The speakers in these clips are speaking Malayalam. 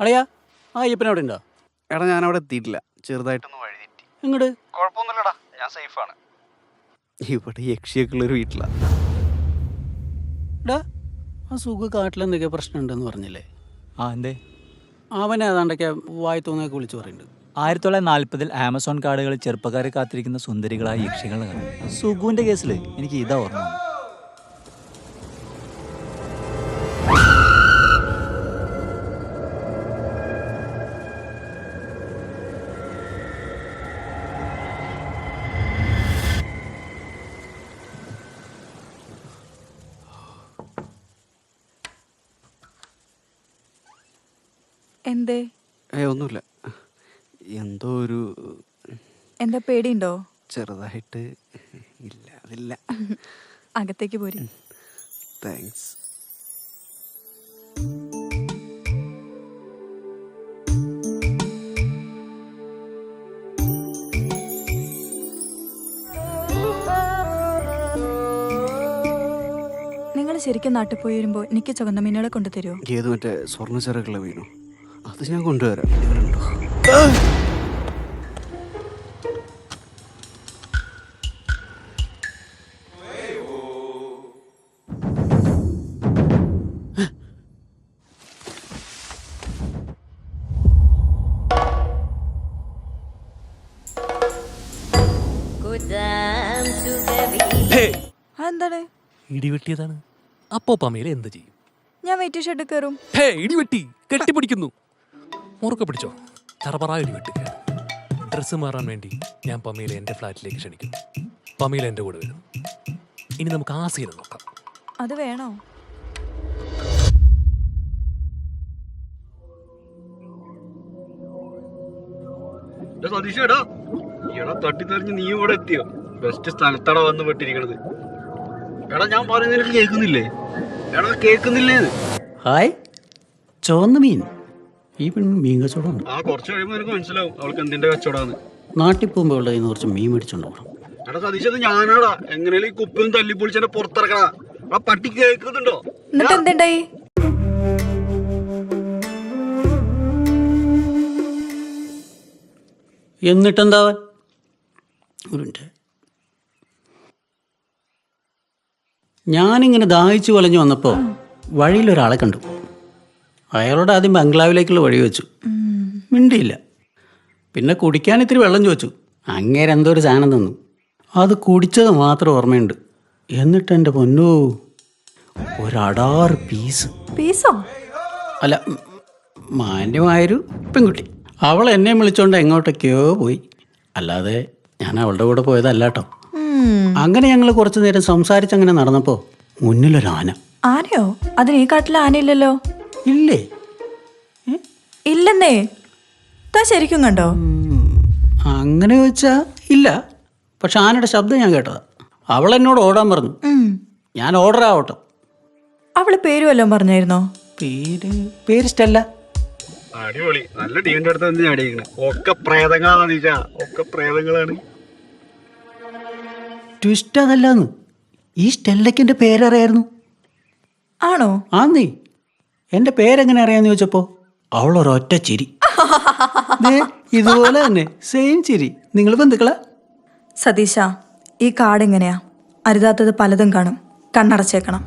അളിയാ ആ അയ്യപ്പൻ അവിടെ ഉണ്ടോ എടാ ഞാൻ അവിടെ എത്തിയിട്ടില്ല. ചെറുതായിട്ടൊന്ന് വഴി തെറ്റി ഇങ്ങോട്ട് കുഴപ്പമൊന്നുമില്ലടാ ഞാൻ സേഫാണ്. ഇവിടെ യക്ഷിയൊക്കെ ഉള്ളൊരു വീട്ടിലാണ് എടാ ആ സുഖ കാട്ടിൽ എന്തൊക്കെ പ്രശ്നമുണ്ടെന്ന് പറഞ്ഞില്ലേ? ആ എന്തേ? അവനെ ഏതാണ്ടൊക്കെ വായി തോന്നിയൊക്കെ വിളിച്ചു പറയുന്നുണ്ട്. ആയിരത്തി തൊള്ളായിരത്തി നാൽപ്പതിൽ ആമസോൺ കാടുകളിൽ ചെറുപ്പക്കാരെ കാത്തിരിക്കുന്ന സുന്ദരികളായ യക്ഷികളെ സുഗുവിന്റെ കേസിൽ എനിക്ക് ഇതാ ഓർമ്മ എന്തോ ഒരു എന്താ പേടിയുണ്ടോ? ചെറുതായിട്ട് ഇല്ല അതില്ല. അകത്തേക്ക് പോരി. താങ്ക്സ് നിങ്ങൾ ശരിക്കും നാട്ടിൽ പോയി വരുമ്പോൾ എനിക്ക് ചുവന്ന മീനുകളെ കൊണ്ടുതരുമോ ഏത് മറ്റേ സ്വർണ ചെറുകളെ വീണു അത് ഞാൻ കൊണ്ടുവരാം. ഇടിവെട്ടിയതാണ്. അപ്പോ പമേല എന്ത് ചെയ്യും? ഞാൻ വെയിറ്റ് ഷെഡ് കയറും. ഹേ ഇടിവെട്ടി കെട്ടിപ്പിടിക്കുന്നു. മുറുക്കെ പിടിച്ചോ. ചറപറ ഇടിവെട്ടി ഡ്രസ്സ് മാറാൻ വേണ്ടി ഞാൻ പമേല എന്റെ ഫ്ലാറ്റിലേക്ക് ക്ഷണിക്കുന്നു. പമേല എന്റെ കൂടെ വരും ഇനി നമുക്ക് ആ സീനം നോക്കാം. അത് വേണോ? സതീഷ് എടാ തട്ടിത്തെറിഞ്ഞ് നീ ഇവിടെ എത്തിയോ? ബെസ്റ്റ് സ്ഥലത്തടാ വന്ന് പെട്ടിരിക്കണത്. എടാ ഞാൻ പറയുന്നത് നിനക്ക് കേൾക്കുന്നില്ലേ? എടാ കേൾക്കുന്നില്ലേ? ഹായ്. ചുവന്ന മീൻ. ഈ പെൺ മീൻ ആ കുറച്ച് കഴിയുമ്പോൾ നിനക്ക് മനസ്സിലാവും അവൾക്ക് എന്തിന്റെ കച്ചവടാന്ന്. നാട്ടിൽ പോകുമ്പോൾ ഉള്ള കയ്യിൽ നിന്ന് കുറച്ച് മീൻ എടാ ഞാനാടാ. എങ്ങനെയും ഈ കുപ്പിയും തല്ലി പൊളിച്ചെന്നെ പുറത്തിറക്കടാ. ആ പട്ടി കേൾക്കുന്നുണ്ടോ? എന്നിട്ട് എന്തുണ്ടായി? എന്നിട്ടെന്താവാൻ ഒരു മിനിറ്റ്. ഞാനിങ്ങനെ ദാഹിച്ചു വലഞ്ഞു വന്നപ്പോൾ വഴിയിൽ ഒരാളെ കണ്ടു. അയാളോട് ആദ്യം ബംഗ്ലാവിലേക്കുള്ള വഴി വെച്ചു. മിണ്ടിയില്ല. പിന്നെ കുടിക്കാൻ ഇത്തിരി വെള്ളം ചോദിച്ചു. അങ്ങേരെ എന്തോ ഒരു സാധനം തന്നു. അത് കുടിച്ചത് മാത്രം ഓർമ്മയുണ്ട്. എന്നിട്ട് എന്റെ പൊന്നോ ഒരടാറ് പീസ്. പീസോ? അല്ല മാന്യമായൊരു പെൺകുട്ടി. അവൾ എന്നെ വിളിച്ചോണ്ട് എങ്ങോട്ടൊക്കെയോ പോയി. അല്ലാതെ ഞാൻ അവളുടെ കൂടെ പോയതല്ല കേട്ടോ. ഉം. അങ്ങനെ ഞങ്ങൾ കുറച്ചു നേരം സംസാരിച്ച് അങ്ങനെ മുന്നിലൊരു ആന ആനയോ? അതിന് ഈ കാട്ടിൽ ആനയില്ലല്ലോ? ഇല്ലേ? ഇല്ലെന്നേ. താ ശരിക്കും കണ്ടോ അങ്ങനെ വെച്ചാ ഇല്ല. പക്ഷെ ആനയുടെ ശബ്ദം ഞാൻ കേട്ടതാ. അവൾ എന്നോട് ഓടാൻ പറഞ്ഞു. ഞാൻ ഓർഡർ ആവട്ടെ. അവൾ പേര് വല്ലതും പറഞ്ഞായിരുന്നോ? പേര് പേര് സ്റ്റെല്ല അടിപൊളി. നല്ല ടീമിന്റെ അടുത്ത് ഒക്കെ പ്രേതങ്ങളാണ് ഒക്കെ പ്രേതങ്ങളാണ്. ട്വിസ്റ്റ് അതല്ലാന്ന് ഈ സ്റ്റെല്ലയ്ക്ക് എന്റെ പേരറിയായിരുന്നു. ആണോ? ആന്നേ. എന്റെ പേരെങ്ങനെ അറിയാന്ന് ചോദിച്ചപ്പോ അവളൊരൊറ്റ ചിരി. ദേ, ഇതുപോലെ തന്നെ സെയിം ചിരി. നിങ്ങൾ ബന്ധുക്കളാ? സതീശ ഈ കാട് എങ്ങനെയാ? അരുതാത്തത് പലതും കാണും. കണ്ണടച്ചേക്കണം.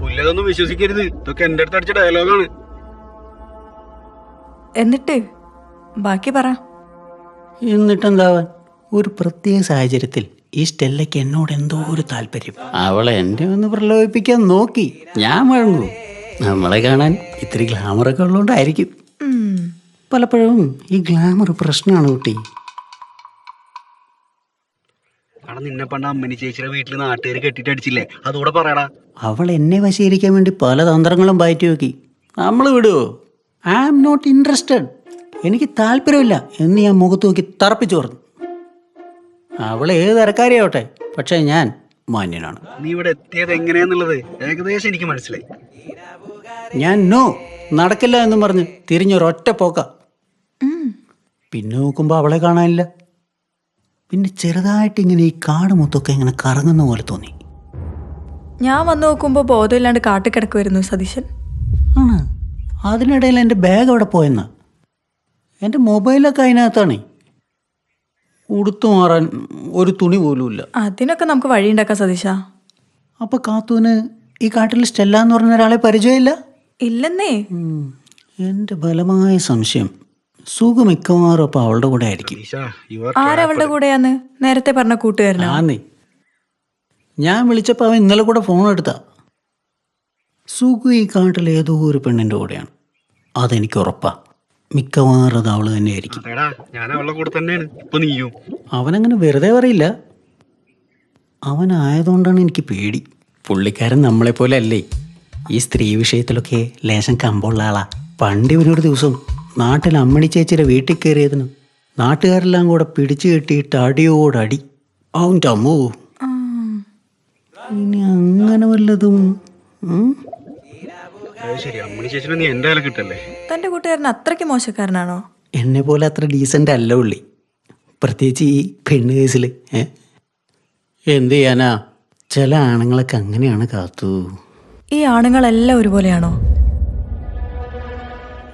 പുല്ലതൊന്നും വിശ്വസിക്കരുത്. ഇതൊക്കെ എന്റെ അടുത്ത് അടിച്ച ഡയലോഗാണ്. എന്നിട്ട്? ബാക്കി പറ. എന്നിട്ടെന്താവാൻ? ഒരു പ്രത്യേക സാഹചര്യത്തിൽ ഈ സ്റ്റെല്ലയ്ക്ക് എന്നോട് എന്തോ ഒരു താല്പര്യം. അവളെ എന്നെ ഒന്ന് പ്രലോഭിപ്പിക്കാൻ നോക്കി. ഞാൻ വഴങ്ങൂ. നമ്മളെ കാണാൻ ഇത്തിരി ഗ്ലാമറൊക്കെ ഉള്ളതുകൊണ്ടായിരിക്കും. പലപ്പോഴും ഈ ഗ്ലാമർ പ്രശ്നമാണ് കുട്ടി. അവിടെ നിന്നെ പണ്ട് അമ്മനി ചേച്ചിയുടെ വീട്ടിൽ നാട്ടുകാർ കെട്ടിട്ട് അടിച്ചില്ലേ? പറയടാ. അവൾ എന്നെ വശീകരിക്കാൻ വേണ്ടി പല തന്ത്രങ്ങളും പയറ്റി നോക്കി. നമ്മൾ വിടുവോ ഐ ആം നോട്ട് ഇൻട്രസ്റ്റഡ് എനിക്ക് താല്പര്യമില്ല എന്ന് ഞാൻ മുഖത്ത് നോക്കി തറപ്പിച്ചു പറഞ്ഞു. അവൾ ഏത് തരക്കാരിയാവട്ടെ? പക്ഷേ ഞാൻ മാന്യനാണ്. നീ ഇവിടെ എത്തിയത് എങ്ങനെയാന്നുള്ളത് ഏകദേശം എനിക്ക് മനസ്സിലായി. ഞാൻ നോ നടക്കില്ല എന്നും പറഞ്ഞ് തിരിഞ്ഞൊരൊറ്റ പോക്ക. പിന്നെ നോക്കുമ്പോൾ അവളെ കാണാനില്ല. പിന്നെ ചെറുതായിട്ട് ഇങ്ങനെ ഈ കാട് മൊത്തമൊക്കെ ഇങ്ങനെ കറങ്ങുന്ന പോലെ തോന്നി. ഞാൻ വന്നു നോക്കുമ്പോൾ ബോധമില്ലാണ്ട് കാട്ടിൽ കിടക്കുമായിരുന്നു സതീശൻ. ആണ്? അതിനിടയിൽ എന്റെ ബാഗ് അവിടെ പോയെന്നാ. എന്റെ മൊബൈലൊക്കെ അതിനകത്താണ്. ഉടുത്തു മാറാൻ ഒരു തുണി പോലുമില്ല. അതിനൊക്കെ നമുക്ക് വഴിയുണ്ടാക്കാം സതീശ. അപ്പൊ കാത്തൂന് ഈ കാട്ടിൽ സ്റ്റെല്ല എന്ന് പറഞ്ഞ ഒരാളെ പരിചയമില്ല? ഇല്ലെന്നേ. എന്റെ ബലമായ സംശയം. സുഖ മിക്കവാറും അപ്പോൾ അവളുടെ കൂടെ ആയിരിക്കും. ആരവളുടെ കൂടെയാന്ന്? നേരത്തെ പറഞ്ഞ കൂട്ടുകാരനോ? ആന്നേ. ഞാൻ വിളിച്ചപ്പോൾ അവൻ ഇന്നലെ കൂടെ ഫോൺ എടുത്താ. സുഖു ഈ കാട്ടിൽ ഏതോ ഒരു പെണ്ണിന്റെ കൂടെയാണ്. അതെനിക്ക് ഉറപ്പാ. മിക്കവാറും അത് അവൾ തന്നെയായിരിക്കും ഞാൻ അവളുടെ കൂടെ തന്നെയാണ്. ഇപ്പൊ നീയും. അവനങ്ങനെ വെറുതെ പറയില്ല. അവനായതുകൊണ്ടാണ് എനിക്ക് പേടി. പുള്ളിക്കാരൻ നമ്മളെപ്പോലെ അല്ലേ? ഈ സ്ത്രീ വിഷയത്തിലൊക്കെ ലേശം കമ്പുള്ള ആളാ. പണ്ട് ഇവനൊരു ദിവസം നാട്ടിൽ അമ്മണി ചേച്ചിയുടെ വീട്ടിൽ കയറിയതിന് നാട്ടുകാരെല്ലാം കൂടെ പിടിച്ചു കെട്ടിയിട്ട് അടിയോടടി. അവന്റെ അമ്മോ ഇനി അങ്ങനെ വല്ലതും ശരി അമ്മണി ചേച്ചിനെ നീ എന്റെ കയ്യിൽ കിട്ടല്ലേ തന്റെ കൂട്ടുകാരൻ അത്രയ്ക്ക് മോശക്കാരനാണോ? എന്നെ പോലെ അത്ര ഡീസന്റ് അല്ല ഉള്ളി പ്രത്യേകിച്ച് ഈ പെണ്ണ് കേസിൽ എന്ത് ചെയ്യാനാ? ചില ആണുങ്ങളൊക്കെ അങ്ങനെയാണ് കാത്തു. ഈ ആണുങ്ങളെല്ലാം ഒരുപോലെയാണോ?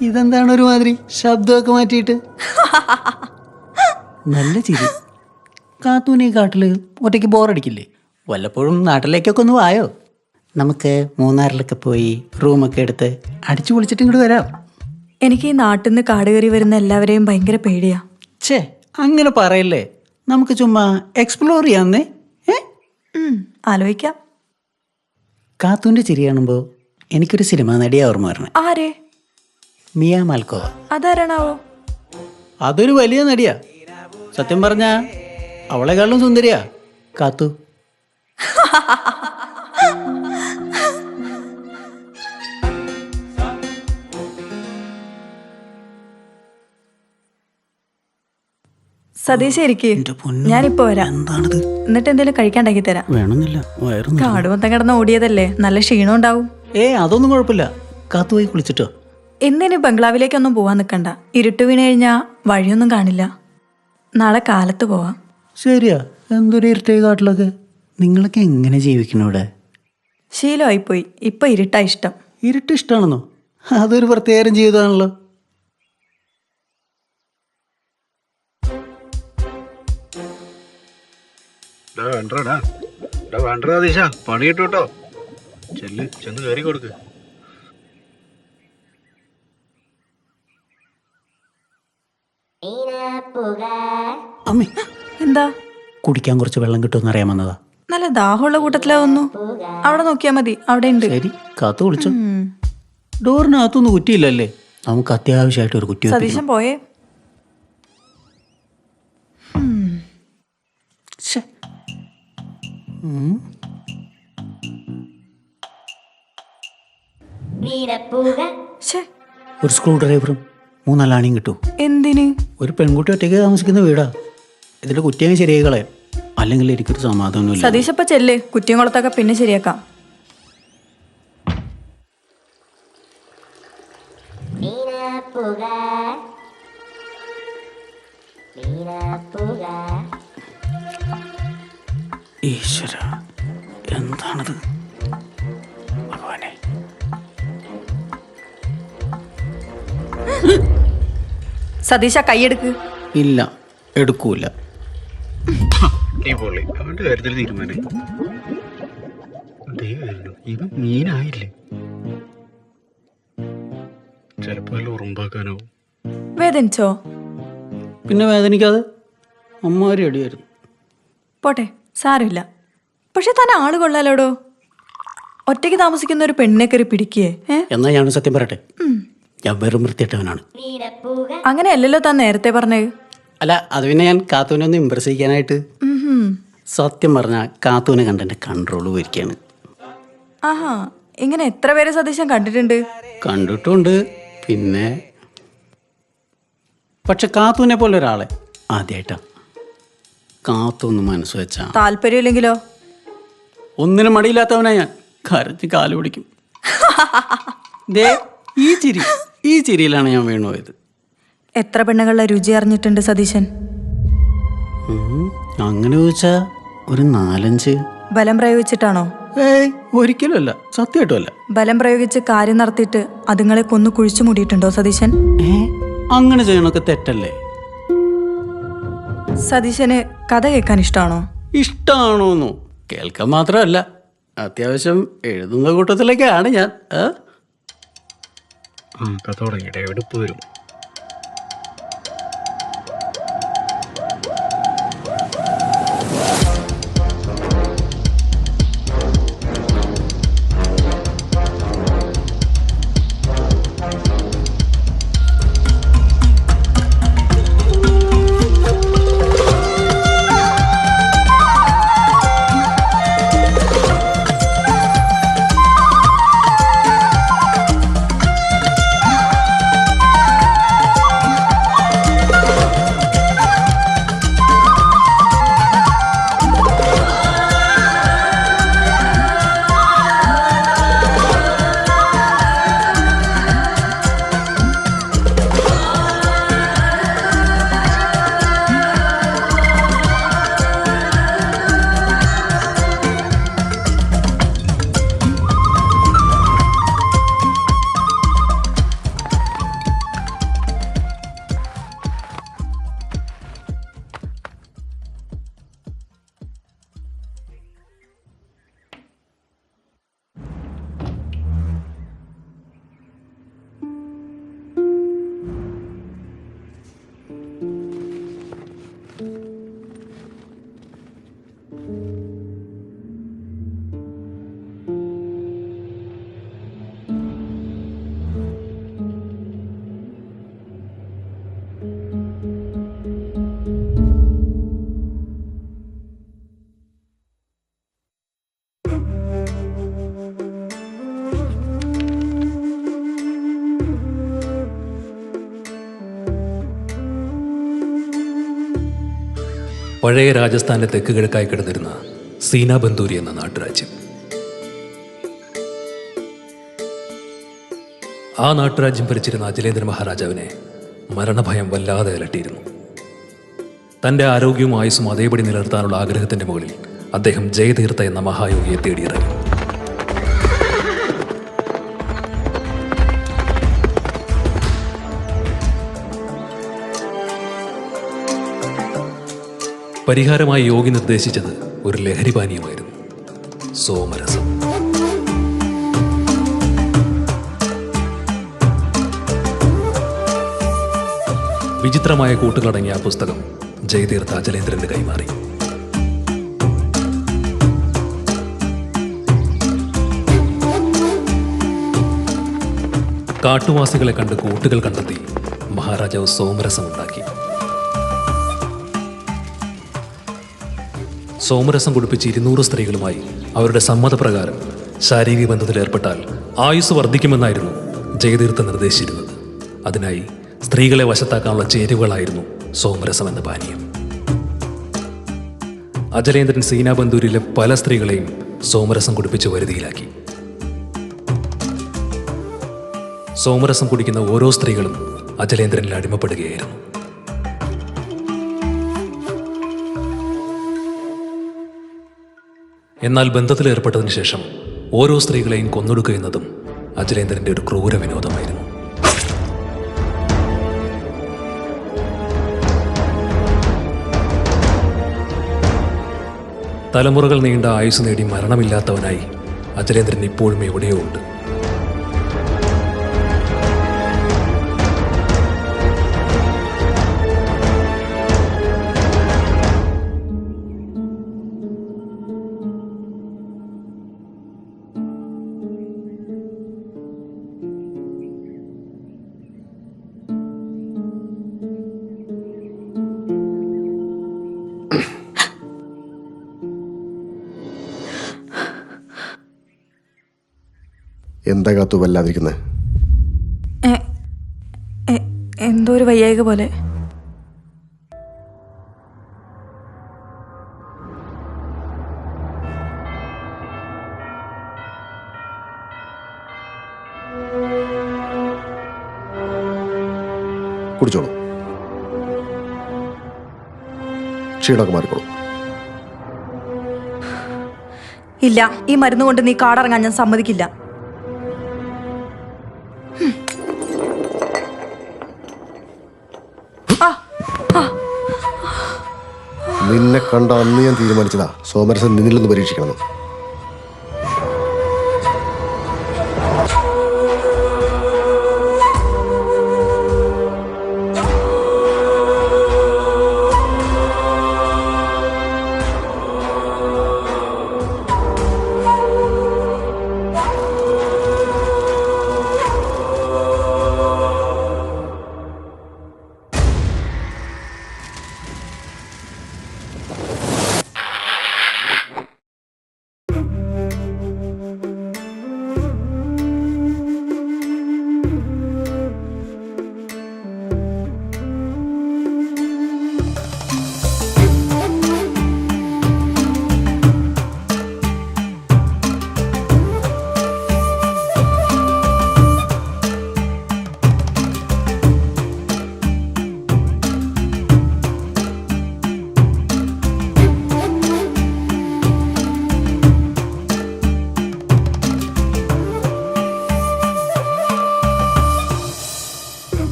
ഇതെന്താണ് ഒരുമാതിരി ശബ്ദമൊക്കെ മാറ്റിയിട്ട്? നല്ല ചിരി. കാത്തൂനെ ഈ കാട്ടിൽ ഒറ്റയ്ക്ക് ബോറടിക്കില്ലേ വല്ലപ്പോഴും നാട്ടിലേക്കൊക്കെ ഒന്ന് വായോ? നമുക്ക് മൂന്നാറിലൊക്കെ പോയി റൂമൊക്കെ എടുത്ത് അടിച്ചു പൊളിച്ചിട്ട് ഇങ്ങോട്ട് വരാം. എനിക്ക് ഈ നാട്ടിൽ നിന്ന് കാട് കയറി വരുന്ന എല്ലാവരെയും ഭയങ്കര പേടിയാ. ഛേ അങ്ങനെ പറയല്ലേ? നമുക്ക് ചുമ്മാ എക്സ്പ്ലോർ ചെയ്യാന്നേ. ആലോചിക്കാം. കാത്തൂന്റെ ചിരി കാണുമ്പോൾ എനിക്കൊരു സിനിമ നടിയാ ഓർമ്മ വരണേ. ആരെ? Mia Malkova. അതാരാണാവോ? അതൊരു വലിയ നടിയാ. സത്യം പറഞ്ഞ അവളെക്കാളും സുന്ദരിയാ. കാത്തു. സതീശ ഇരിക്ക് എന്റെ പൊന്നു ഞാനിപ്പോ വരാം. എന്താണിത്? എന്നിട്ട് എന്തെങ്കിലും കഴിക്കാണ്ടാക്കി തരാം. വേണമെന്നില്ല വയറൊന്നും കാട് മൊത്തം കിടന്ന് ഓടിയതല്ലേ? നല്ല ക്ഷീണം ഉണ്ടാവും. ഏ അതൊന്നും കുഴപ്പമില്ല. കാത്തു പോയി കുളിച്ചിട്ടോ? ഇന്നിനി ബംഗ്ലാവിലേക്കൊന്നും പോവാൻ നിൽക്കണ്ട ഇരുട്ട് വീണ് കഴിഞ്ഞാ വഴിയൊന്നും കാണില്ല. നാളെ കാലത്ത് പോവാം. ശരിയാ. എന്തൊരു ഇരുട്ടായി കാട്ടിലൊക്കെ. നിങ്ങളൊക്കെ എങ്ങനെ ജീവിക്കണം ഇവിടെ? ശീലമായിപ്പോയി. ഇപ്പൊ ഇരുട്ടാ ഇഷ്ടം. ഇരുട്ട് ഇഷ്ടമാണെന്നോ അതൊരു പ്രത്യേകം ജീവിതമാണല്ലോ. വേണ്ടടാ. ഡാ വേണ്ടടാ ദിശ പണി കിട്ടു കേട്ടോ ചെല്ല് ചെന്ന് കയറി കൊടുക്ക്. അമ്മേ എന്താ? കുടിക്കാൻ കുറച്ച് വെള്ളം കിട്ടുമെന്ന് അറിയാൻ വന്നതാ. നല്ല ദാഹമുള്ള കൂട്ടത്തിലാവുന്നു അവിടെ നോക്കിയാ മതി അവിടെ ഉണ്ട്. ശരി കാത്തു വിളിച്ചു. ഡോറിനകത്തൊന്നും കുറ്റിയില്ലല്ലേ? നമുക്ക് അത്യാവശ്യമായിട്ട് ഒരു കുറ്റി. സതീശൻ പോയേ. ഒരു സ്ക്രൂ ഡ്രൈവറും മൂന്നാലാണിയും കിട്ടൂ. എന്തിന്? ഒരു പെൺകുട്ടി ഒറ്റയ്ക്ക് താമസിക്കുന്ന വീടാ. ഇതിന്റെ കുറ്റിയെ ശരിയായി കളയാം. അല്ലെങ്കിൽ എനിക്കൊരു സമാധാനമില്ല സതീശപ്പ ചെല്ലേ. കുറ്റിയും കുറ്റിയംകുളത്തൊക്കെ പിന്നെ ശരിയാക്കാം. ഈശ്വര എന്താണത്? ഭഗവാനെ. സതീശ കൈയെടുക്ക്. ഇല്ല എടുക്കൂല. ഈ പൊള്ളി അവന്റെ കാര്യത്തിൽ തീരുമാനം ദേ വരുന്നു. ഇത് മീനായില്ലേ? ചിലപ്പോ വല്ല ഉറുമ്പാക്കാനാവും വേദനിച്ചോ? പിന്നെ വേദനിക്കാതെ അമ്മാരി അടിയായിരുന്നു. പോട്ടെ. സാരമില്ല. പക്ഷെ താൻ ആൾ കൊള്ളാലോടോ? ഒറ്റയ്ക്ക് താമസിക്കുന്ന ഒരു പെണ്ണിനെ കയറി പിടിക്കേ എന്നാ ഞാൻ സത്യം പറയട്ടെ? ഞാൻ വെറും വൃത്തിയിട്ടവനാണ്. അങ്ങനെയല്ലല്ലോ താൻ നേരത്തെ പറഞ്ഞത് അല്ല അത് പിന്നെ ഞാൻ കാത്തൂനെ ഒന്ന് ഇമ്പ്രസ് ചെയ്യാനായിട്ട്. സത്യം പറഞ്ഞാൽ കാത്തൂനെ കണ്ട എന്റെ കൺട്രോൾ പോയിരിക്കുകയാണ് ആഹാ ഇങ്ങനെ എത്ര പേര് സതീശൻ കണ്ടിട്ടുണ്ട്? കണ്ടിട്ടുണ്ട് പിന്നെ. പക്ഷെ കാത്തൂനെ പോലെ ഒരാളെ ആദ്യമായിട്ടാ കാത്തൂന്ന് മനസ്സ് വെച്ചാ. താല്പര്യമില്ലെങ്കിലോ? ഒന്നിനും മടിയില്ലാത്തവനാ ഞാൻ. കരച്ച് കാൽ പിടിക്കും. ദേ ഈ ചിരി ഈ ചിരിയിലാണ് ഞാൻ വീണുപോയത്. എത്ര പെണ്ണുകളുടെ രുചി അറിഞ്ഞിട്ടുണ്ട് സതീശൻ? അങ്ങനെ ചോദിച്ചാ ഒരു നാലഞ്ച്. ബലം പ്രയോഗിച്ചിട്ടാണോ? ഏയ് ഒരിക്കലും അല്ല സത്യമായിട്ടും അല്ല. ബലം പ്രയോഗിച്ച് കാര്യം നടത്തിയിട്ട് അതുങ്ങളെ കൊന്നു കുഴിച്ചു മൂടിയിട്ടുണ്ടോ സതീശൻ? അങ്ങനെ ചെയ്യണൊക്കെ തെറ്റല്ലേ? സതീശന് കഥ കേൾക്കാൻ ഇഷ്ടമാണോ ഇഷ്ടമാണോന്നു കേൾക്കാൻ മാത്രമല്ല. അത്യാവശ്യം എഴുതുന്ന കൂട്ടത്തിലേക്കാണ് ഞാൻ. ആ കഥ തുടങ്ങിയിട്ട് എവിടെ വരും പഴയ രാജസ്ഥാന്റെ തെക്ക് കിഴക്കായി കിടന്നിരുന്ന സീനാബന്തൂരി എന്ന നാട്ടുരാജ്യം. ആ നാട്ടുരാജ്യം ഭരിച്ചിരുന്ന അജലേന്ദ്ര മഹാരാജാവിനെ മരണഭയം വല്ലാതെ അലട്ടിയിരുന്നു. തന്റെ ആരോഗ്യവും ആയുസ്സും അതേപടി നിലനിർത്താനുള്ള ആഗ്രഹത്തിന്റെ മുകളിൽ അദ്ദേഹം ജയതീർത്ഥ എന്ന മഹായോഗിയെ തേടിയിറങ്ങി. പരിഹാരമായി യോഗി നിർദ്ദേശിച്ചത് ഒരു ലഹരി പാനീയമായിരുന്നു. സോമരസം. വിചിത്രമായ കൂട്ടുകളടങ്ങിയ ആ പുസ്തകം ജയതീർത്ഥ അജലേന്ദ്രന്റെ കൈമാറി. കാട്ടുവാസികളെ കണ്ട് കൂട്ടുകൾ കണ്ടെത്തി മഹാരാജാവ് സോമരസം ഉണ്ടാക്കി സോമരസം കുടിപ്പിച്ച് ഇരുന്നൂറ് സ്ത്രീകളുമായി അവരുടെ സമ്മതപ്രകാരം ശാരീരിക ബന്ധത്തിലേർപ്പെട്ടാൽ ആയുസ് വർദ്ധിക്കുമെന്നായിരുന്നു ജയതീർത്ഥ നിർദ്ദേശിച്ചിരുന്നത്. അതിനായി സ്ത്രീകളെ വശത്താക്കാനുള്ള ചേരുവകളായിരുന്നു സോമരസം എന്ന പാനീയം. അജലേന്ദ്രൻ സീനാബന്ധൂരിലെ പല സ്ത്രീകളെയും സോമരസം കുടിപ്പിച്ച് വരുതിയിലാക്കി. സോമരസം കുടിക്കുന്ന ഓരോ സ്ത്രീകളും അജലേന്ദ്രനിൽ അടിമപ്പെടുകയായിരുന്നു. എന്നാൽ ബന്ധത്തിൽ ഏർപ്പെട്ടതിന് ശേഷം ഓരോ സ്ത്രീകളെയും കൊന്നൊടുക്കുക എന്നതും അജലേന്ദ്രന്റെ ഒരു ക്രൂര വിനോദമായിരുന്നു. തലമുറകൾ നീണ്ട ആയുസ് നേടി മരണമില്ലാത്തവനായി അജലേന്ദ്രൻ ഇപ്പോഴും എവിടെയോ ഉണ്ട്. എന്താ കാത്തു വല്ലാതിരിക്കുന്നത് എന്തോ ഒരു വയ്യായിക പോലെ. കുടിച്ചോളൂ. ക്ഷീണമൊക്കെ മാറിക്കോളൂ. ഇല്ല ഈ മരുന്ന് കൊണ്ട് നീ കാടിറങ്ങാൻ ഞാൻ സമ്മതിക്കില്ല. നിന്നെ കണ്ട അന്ന് ഞാൻ തീരുമാനിച്ചതാ. സോമരസൻ നിന്നിലൊന്ന് പരീക്ഷിക്കണം.